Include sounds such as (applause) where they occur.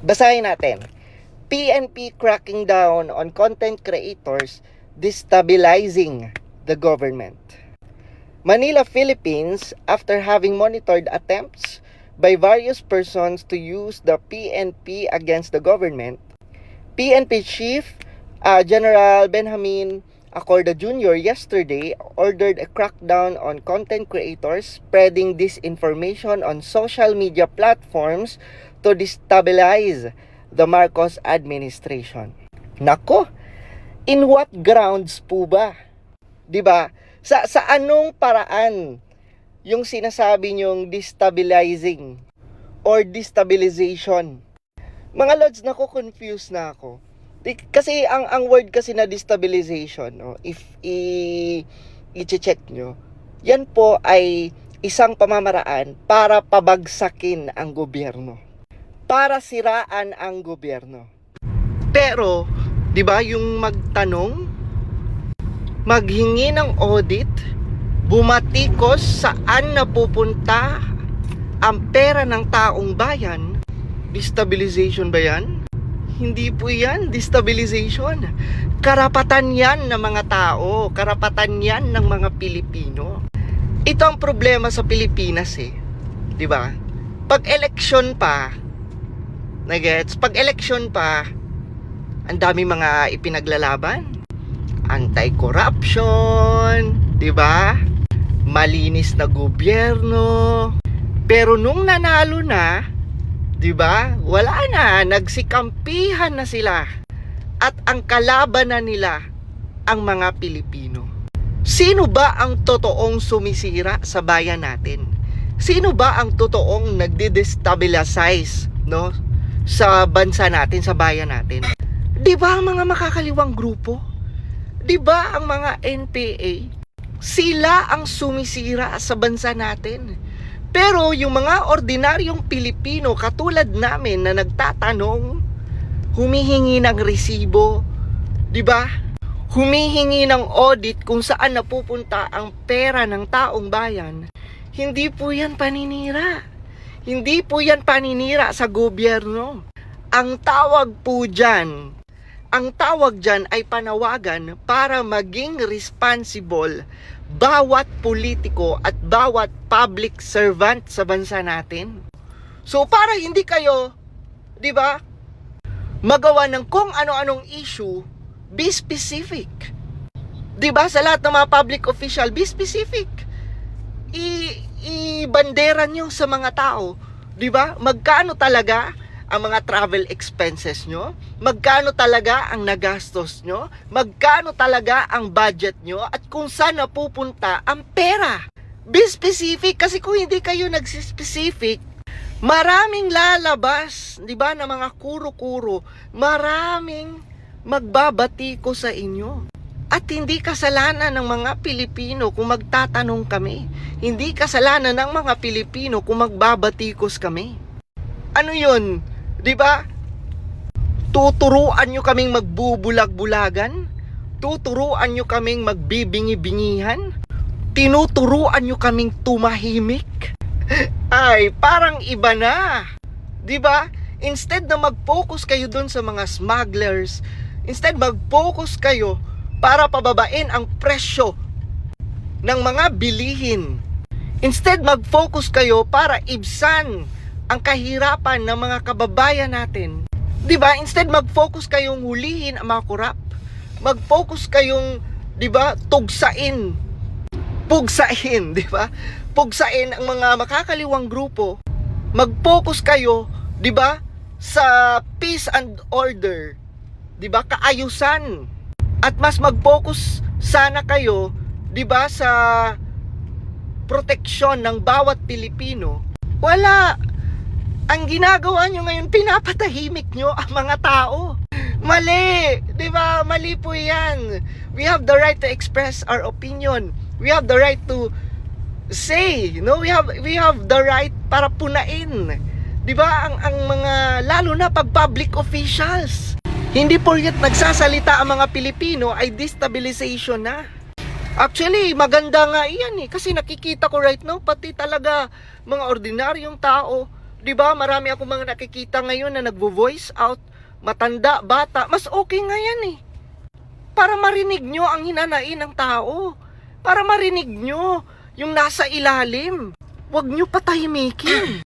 Basahin natin. PNP cracking down on content creators destabilizing the government. Manila, Philippines, after having monitored attempts by various persons to use the PNP against the government, PNP Chief uh, General Benjamin Acorda Jr. yesterday ordered a crackdown on content creators spreading disinformation on social media platforms to destabilize the Marcos administration. Nako, in what grounds po ba? 'Di ba? Sa sa anong paraan yung sinasabi niyong destabilizing or destabilization? Mga lods, nako confused na ako. Kasi ang ang word kasi na destabilization, no, if i i-check nyo, yan po ay isang pamamaraan para pabagsakin ang gobyerno. Para siraan ang gobyerno. Pero, 'di ba, yung magtanong, maghingi ng audit, bumatikos saan napupunta ang pera ng taong bayan, destabilization ba yan? Hindi po yan, destabilization. Karapatan yan ng mga tao, karapatan yan ng mga Pilipino. Ito ang problema sa Pilipinas eh. 'Di ba? Pag election pa, nagets, pag election pa, ang dami mga ipinaglalaban. Anti-corruption, 'di ba? Malinis na gobyerno. Pero nung nanalo na, 'di ba? Wala na, nagsikampihan na sila. At ang kalaban na nila ang mga Pilipino. Sino ba ang totoong sumisira sa bayan natin? Sino ba ang totoong nagde-destabilize, no? Sa bansa natin, sa bayan natin? 'Di ba ang mga makakaliwang grupo? 'Di ba ang mga NPA? Sila ang sumisira sa bansa natin. Pero yung mga ordinaryong Pilipino katulad namin na nagtatanong, humihingi ng resibo, 'di ba? Humihingi ng audit kung saan napupunta ang pera ng taong bayan. Hindi po 'yan paninira. Hindi po 'yan paninira sa gobyerno. Ang tawag po diyan, ang tawag diyan ay panawagan para maging responsible bawat politiko at bawat public servant sa bansa natin. So para hindi kayo, 'di ba? Magawa ng kung ano-anong issue, be specific. 'Di ba? Sa lahat ng mga public official, be specific. I ibandera nyo sa mga tao, 'di ba? Magkano talaga ang mga travel expenses nyo? Magkano talaga ang nagastos nyo? Magkano talaga ang budget nyo? At kung saan napupunta ang pera? Be specific kasi kung hindi kayo nagsispecific, maraming lalabas, 'di ba, na mga kuro-kuro, maraming magbabati ko sa inyo. At hindi kasalanan ng mga Pilipino kung magtatanong kami. Hindi kasalanan ng mga Pilipino kung magbabatikos kami. Ano 'yun? ba? Tuturuan nyo kaming magbubulag-bulagan? Tuturuan nyo kaming magbibingi-bingihan? Tinuturuan nyo kaming tumahimik? (laughs) Ay, parang iba na. 'Di ba? Instead na mag-focus kayo doon sa mga smugglers, instead mag-focus kayo para pababain ang presyo ng mga bilihin. Instead mag-focus kayo para ibsan ang kahirapan ng mga kababayan natin. 'Di ba? Instead mag-focus kayong hulihin ang mga korap. Mag-focus kayong 'di ba, tugsain. Pugsain, 'di ba? Pugsain ang mga makakaliwang grupo. Mag-focus kayo, 'di ba, sa peace and order. 'Di ba? Kaayusan. At mas mag-focus sana kayo, 'di ba, sa proteksyon ng bawat Pilipino. Wala. Ang ginagawa nyo ngayon, pinapatahimik nyo ang mga tao. Mali! Di ba? Mali po yan. We have the right to express our opinion. We have the right to say, no? We have we have the right para punain. 'Di ba? Ang ang mga lalo na pag public officials. Hindi porket nagsasalita ang mga Pilipino ay destabilization na. Actually, maganda nga iyan eh. Kasi nakikita ko right now, pati talaga mga ordinaryong tao, 'Di ba? Marami ako mga nakikita ngayon na nagvo-voice out, matanda, bata, mas okay nga yan eh. Para marinig nyo ang hinanain ng tao. Para marinig nyo yung nasa ilalim. Huwag nyo patahimikin.